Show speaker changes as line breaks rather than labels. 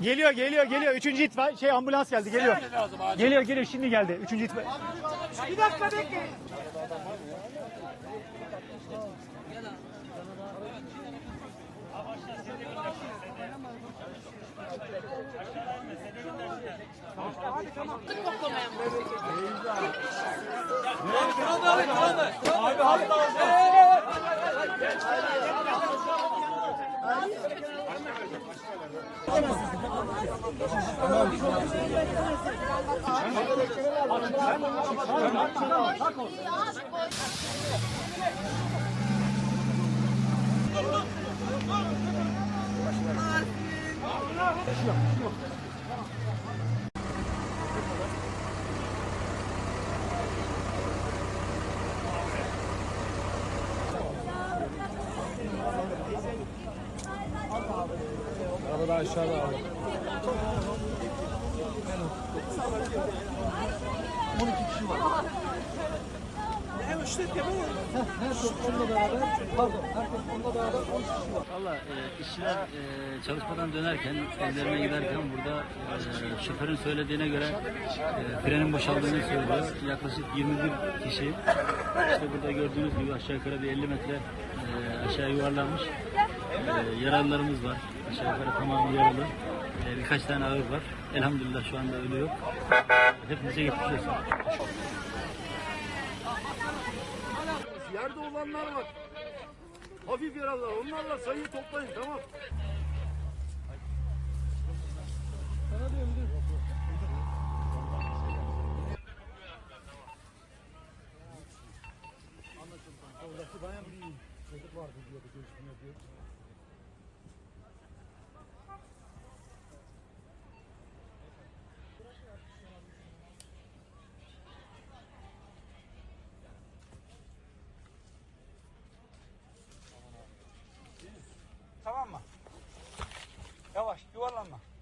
Geliyor geliyor geliyor. Üçüncü itfaiye şey ambulans geldi geliyor. Geliyor geliyor şimdi geldi. Üçüncü itfaiye.
Bir dakika bekleyin. Tamam. Arabada aşağıda abi.
Valla e, işçiler e, çalışmadan dönerken, evlerine giderken burada e, şoförün söylediğine göre e, frenin boşaldığını söylüyor. Yaklaşık 21 kişi. İşte burada gördüğünüz gibi aşağı yukarı bir 50 metre e, aşağı yuvarlanmış. E, yaralılarımız var. Aşağı yukarı tamamı yaralı. E, birkaç tane ağır var. Elhamdülillah şu anda ölü yok. Hepimize geçmiş olsun.
Yerde olanlar var. Hafif yaralılar. Onlarla sayıyı toplayın tamam.
Tamam mı? Yavaş Mama.